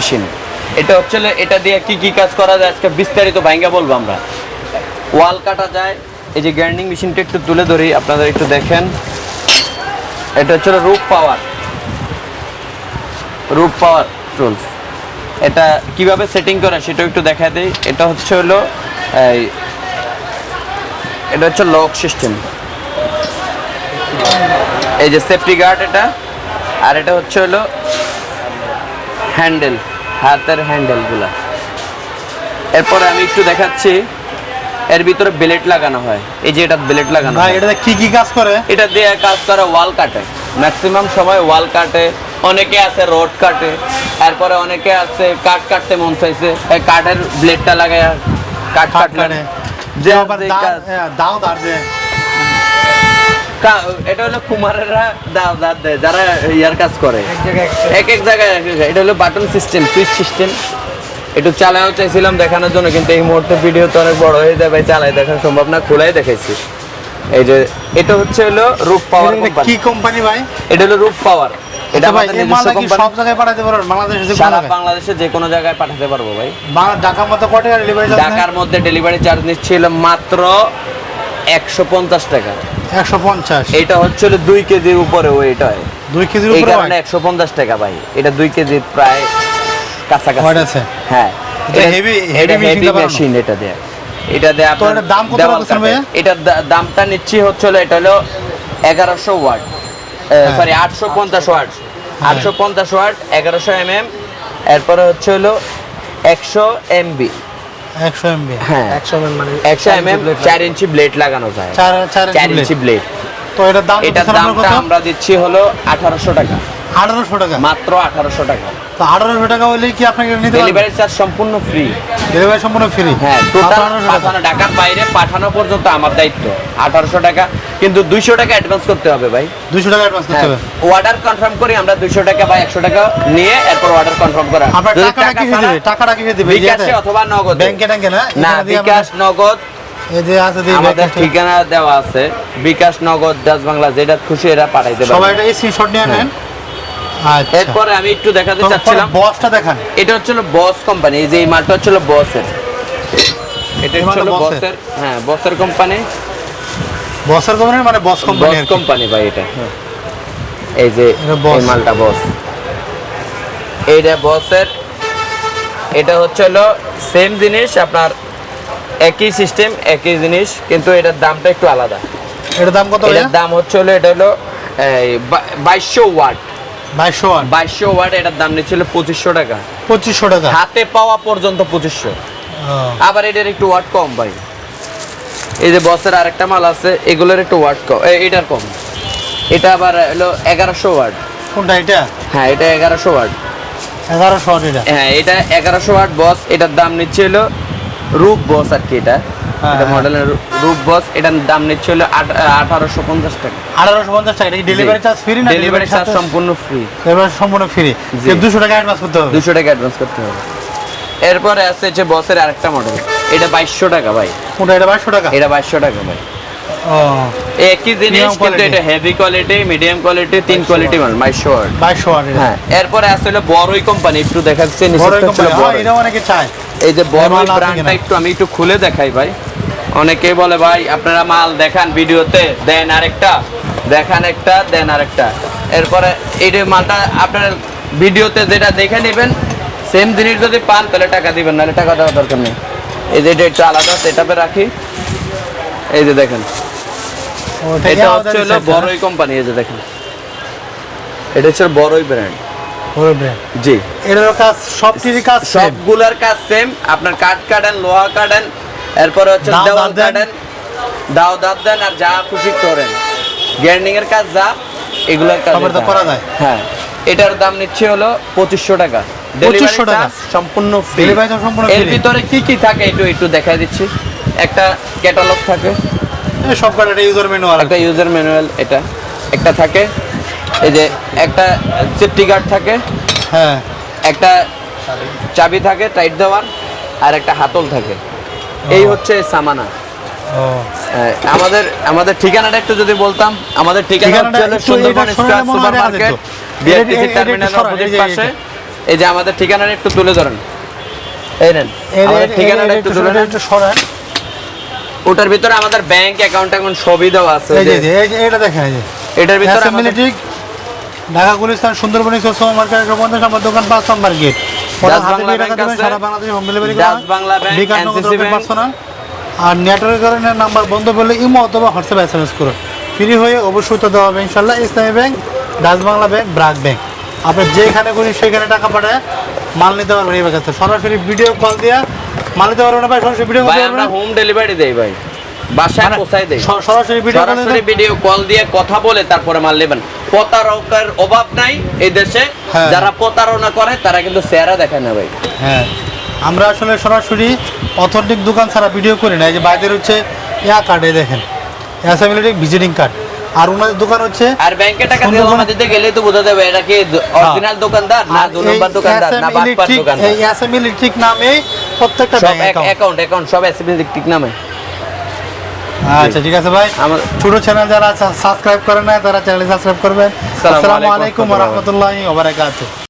Machine. এটা হচ্ছে এটা দিয়ে কি কি কাজ করা যায়, আজকে বিস্তারিত ভাঙ্গা বলব আমরা। ওয়াল কাটা যায়, এই যে গ্রাইন্ডিং মেশিনটা একটু তুলে ধরি আপনারা একটু দেখেন। এটা হচ্ছে রুপ পাওয়ার রুপ পাওয়ার টুলস এটা কীভাবে সেটিং করে সেটাও একটু দেখা দেই। এটা হচ্ছে হলো এটা হচ্ছে লক সিস্টেম এই যে সেফটি গার্ড এটা। আর এটা হচ্ছে হলো হ্যান্ডেল হাতের হ্যান্ডেলগুলা। এরপরে আমি একটু দেখাচ্ছি এর ভিতরে ব্লেড লাগানো হয়। এই যে এটা ব্লেড লাগানো ভাই হয়। এটাতে কি কি কাজ করে? এটা দিয়ে কাজ করে ওয়াল কাটে। ম্যাক্সিমাম সময় ওয়াল কাটে। অনেকে আছে রড কাটে। তারপরে অনেকে আছে কাঠ কাটতে মন চাইছে। এই কাঠের ব্লেডটা লাগায় কাঠ কাট কাটলেন। কাটে। যে আবার যে দা- কাজ- হ্যাঁ, দাও দেয় কা- এটা হলো কুমারেরা দাও দাঁত দেয় যারা ইয়ার কাজ করে। এক এক জায়গায়। এটা হলো বাটন সিস্টেম সুইচ সিস্টেম একটু চালাও চাইছিলাম দেখানোর জন্য কিন্তু এই মুহূর্তে ভিডিও তো অনেক বড় হয়ে যাবে চালাই দেখানো সম্ভব না খোলাই দেখাইছি। এই যে এটা হচ্ছে হলো রূপ পাওয়ার কি কোম্পানি ভাই? এটা হলো রূপ পাওয়ার এটা আচ্ছা সব জায়গায় পাঠাতে পারবেন বাংলাদেশে সারা জায়গায়? বাংলাদেশে যে কোনো জায়গায় পাঠাতে পারব ভাই। ঢাকার মতো কত টাকা ডেলিভারি ঢাকার মধ্যে ডেলিভারি চার্জ নিচ্ছিল মাত্র একশো পঞ্চাশ টাকা। একশো পঞ্চাশ। এটা হচ্ছে দুই কেজির উপরে ওয়েট হয়। দুই কেজির উপরে কারণে একশো পঞ্চাশ টাকা ভাই। এটা দুই কেজি প্রায় কাছাকাছি। আছে? হ্যাঁ। এটা heavy হেভি মেশিন এটা দিয়ে। এটা দিয়ে আপনার দাম কত রাখছেন কাটে। এটার দামটা নিচ্ছি হচ্ছে এটা হলো এগারোশো ওয়াট। হ্যাঁ। সরি আটশো পঞ্চাশ ওয়াট। আটশো পঞ্চাশ ওয়াট এগারোশো এম এম এরপরে হচ্ছে হলো একশো এমবি। একশো এমবি হ্যাঁ। একশো এমএম মানে একশো এম এম চার ইঞ্চি ব্লেড লাগানো যায়। চার চার চার ইঞ্চি ইঞ্চি ব্লেড তো এটার দাম এটার দামটা আমরা দিচ্ছি হলো আঠারোশো টাকা। আঠারোশো টাকা। মাত্র আঠারোশো টাকা। তো আঠারোশো টাকা হলে কি আপনাকে নিতে ডেলিভারি চার্জ সম্পূর্ণ ফ্রি ডেলিভারি সম্পূর্ণ ফ্রি হ্যাঁ টোটাল পাঠানো ঢাকার বাইরে পাঠানো পর্যন্ত আমার দায়িত্ব। আঠারোশো টাকা। কিন্তু দুইশো টাকা অ্যাডভান্স করতে হবে ভাই। দুশো টাকা অ্যাডভান্স করতে হবে। অর্ডার কনফার্ম করি আমরা দুইশো টাকা বা একশো টাকা নিয়ে এরপর অর্ডার কনফার্ম করা। টাকাটা টাকা কি ছাড়া- টাকাটা কি দিবে বিকাশে অথবা নগদ। ব্যাংকে ট্যাঙ্কে না? না বিকাশ নগদ এই যে আছে আমাদের ঠিকানা দেওয়া আছে বিকাশ নগদ ডাচ বাংলা যেটা খুশি এরা পাঠাইতে সবাই এটা স্ক্রিনশট নিয়ে নেন। আচ্ছা। এরপরে আমি একটু দেখাতে চাচ্ছিলাম। বসটা দেখান। এটা হচ্ছে বস কোম্পানি এই যে এই মালটা হচ্ছে বসের এটা এই হচ্ছে মালটা Boss-এর? বসের হ্যাঁ বসের কোম্পানি বসের কোম্পানি মানে বস কোম্পানি বস কোম্পানি ভাই এটা। এই যে এটা এই মালটা বস এইটা বসের এটা হচ্ছে হলো সেম জিনিস আপনার একই সিস্টেম একই জিনিস কিন্তু এটার দামটা একটু আলাদা। এটার দাম কত এটার দাম হচ্ছে হলো এটা হলো বাইশশো ওয়াট। বাইশশো ওয়াট? বাইশশো ওয়াট এটার দাম নিচ্ছিল পঁচিশশো টাকা। পঁচিশশো টাকা। হাতে পাওয়া পর্যন্ত পঁচিশশো। আবার এটার একটু ওয়াট কম ভাই। এই যে বসের আরেকটা মাল আছে এগুলোর একটু ওয়াট কম এটার কম। এটা আবার হলো এগারোশো ওয়াট। কোনটা এটা? হ্যাঁ এটা এগারোশো ওয়াট। এগারোশো ওয়াট এটা। হ্যাঁ এটা এগারোশো ওয়াট বস এটার দাম নিচ্ছে হলো রূপ বস আর কি এটা। হ্যাঁ, এটা হ্যাঁ। মডেলের রূপ বস এটার দাম নিচ্ছে হলো আঠারোশো পঞ্চাশ টাকা। আঠারোশো পঞ্চাশ টাকা ডেলিভারি চার্জ ফ্রি না ডেলিভারি চার্জ সম্পূর্ণ ফ্রি ডেলিভারি সম্পূর্ণ ফ্রি। দুশো টাকা অ্যাডভান্স করতে হবে। দুশো টাকা অ্যাডভান্স করতে হবে। এরপরে আছে হচ্ছে বসের আরেকটা মডেল এটা বাইশশো টাকা ভাই। কোনটা এটা বাইশশো টাকা? এটা বাইশশো টাকা ভাই। ও। একই জিনিস কিন্তু এটা হেভি কোয়ালিটি মিডিয়াম কোয়ালিটি তিন কোয়ালিটি মাল বাইশশো ওয়াট। বাইশশো ওয়াট হ্যাঁ এরপরে আসলে বড়ই কোম্পানি একটু দেখাচ্ছে বড় নিচেরটা কোম্পানি হ্যাঁ এটা অনেকে চায়। এই যে বড় মাল ব্র্যান্ডটা একটু আমি একটু খুলে দেখাই ভাই। অনেকেই বলে ভাই আপনারা মাল দেখান ভিডিওতে দেন আরেকটা দেখান একটা দেন আরেকটা। এরপরে এই যে মালটা আপনার ভিডিওতে যেটা দেখে নেবেন সেম জিনিস যদি পান তাহলে টাকা দিবেন নাহলে টাকা দেওয়ার দরকার নেই। এই যে এটা একটু আলাদা সেটাপে রাখি। এই যে দেখেন। এটা হচ্ছে হলো বড়ই কোম্পানি এই যে দেখেন। এটা হচ্ছে বড়ই ব্র্যান্ড ব্র্যান্ড জি। এটার কাজ সবটিরই কাজ সবগুলার কাজ সেম আপনার কাঠ কাটেন লোহা কাটেন এরপরে হচ্ছে দাও দেওয়াল কাটেন দাও দাঁত দেন আর যা খুশি করেন। গ্যান্ডিং এর কাজ যা এগুলোর কাজ। করা যায়। হ্যাঁ। এটার দাম নিচ্ছে হলো পঁচিশশো টাকা। 2500 Delivery টাকা? সম্পূর্ণ সম্পূর্ণ এর ভিতরে কি কি থাকে একটু একটু দেখাই দিচ্ছি। একটা ক্যাটালগ থাকে। সব কার্ড ইউজার আর একটা ইউজার ম্যানুয়াল এটা। একটা থাকে এই যে একটা সেফটি গার্ড থাকে হ্যাঁ। একটা চাবি থাকে টাইট দেওয়ার আর একটা হাতল থাকে। এই হচ্ছে সামানা। আমাদের আমাদের ঠিকানাটা একটু যদি বলতাম আমাদের ঠিকানা হচ্ছে সুন্দরবন স্কয়ার। বিআরটিসি টার্মিনাল এই অপোজিট যে পাশে। এই যে আমাদের ঠিকানাটা একটু তুলে ধরেন। এই নেন আমাদের ঠিকানাটা একটু তুলে নেন একটু সরেন ওটার ভিতরে আমাদের ব্যাংক অ্যাকাউন্ট এখন সবই দেওয়া আছে এই যে এটা দেখেন এটার ভিতরে অ্যাসেম্বলিটিক ঢাকা গুলিস্তান সুন্দরবনী সুপার মার্কেট পঞ্চাশ নম্বর দোকান পাঁচ নম্বর গেট। সারা বাংলাদেশে হোম ডেলিভারি ব্যাংক। আর নেটওয়ার্কের কারণে নাম্বার বন্ধ করলে ইমো অথবা হোয়াটসঅ্যাপ এস এম এস করুন। ফ্রি হয়ে অবশ্যই তো দেওয়া হবে ইনশাল্লাহ Islami bank Dutch Bangla bank BRAC bank. আপনি যেখানে করি সেখানে টাকা পাঠায় মাল নিতে পারবেন এই কাছে সরাসরি ভিডিও কল দিয়া মাল নিতে পারবেন না ভাই সরাসরি ভিডিও কল আমরা হোম ডেলিভারি দেই ভাই। বাসায় মানে পৌঁছায় দেই। সরাসরি ভিডিও সরাসরি ভিডিও কল দিয়ে কথা বলে তারপরে মাল নেবেন। প্রতারকের অভাব নাই এই দেশে। হ্যাঁ। যারা প্রতারণা করে তারা কিন্তু চেহারা দেখায় না ভাই। হ্যাঁ। আমরা আসলে সরাসরি অথেন্টিক দোকান ছাড়া ভিডিও করি না এই যে বাইরের হচ্ছে ইয়া কার্ড দেখেন। অ্যাসামিলিটিক ভিজিটিং কার্ড আর ওনাদের দোকান হচ্ছে আর ব্যাংকে টাকা জমা দিতে গেলে তো বোঝা যাবে এটা কি অরিজিনাল দোকানদার না দু নম্বর দোকানদার না বাটপার দোকানদার? এই ইলেকট্রিক নামে প্রত্যেকটা ব্যাংক অ্যাকাউন্ট অ্যাকাউন্ট সব ঠিক নামে। আচ্ছা ঠিক আছে ভাই। আমার- ছোট চ্যানেল যারা সাবস্ক্রাইব করে না তারা চ্যানেল সাবস্ক্রাইব করবেন আসসালামু আলাইকুম ওয়া রহমতুল্লাহি ওয়া বারাকাতুহু।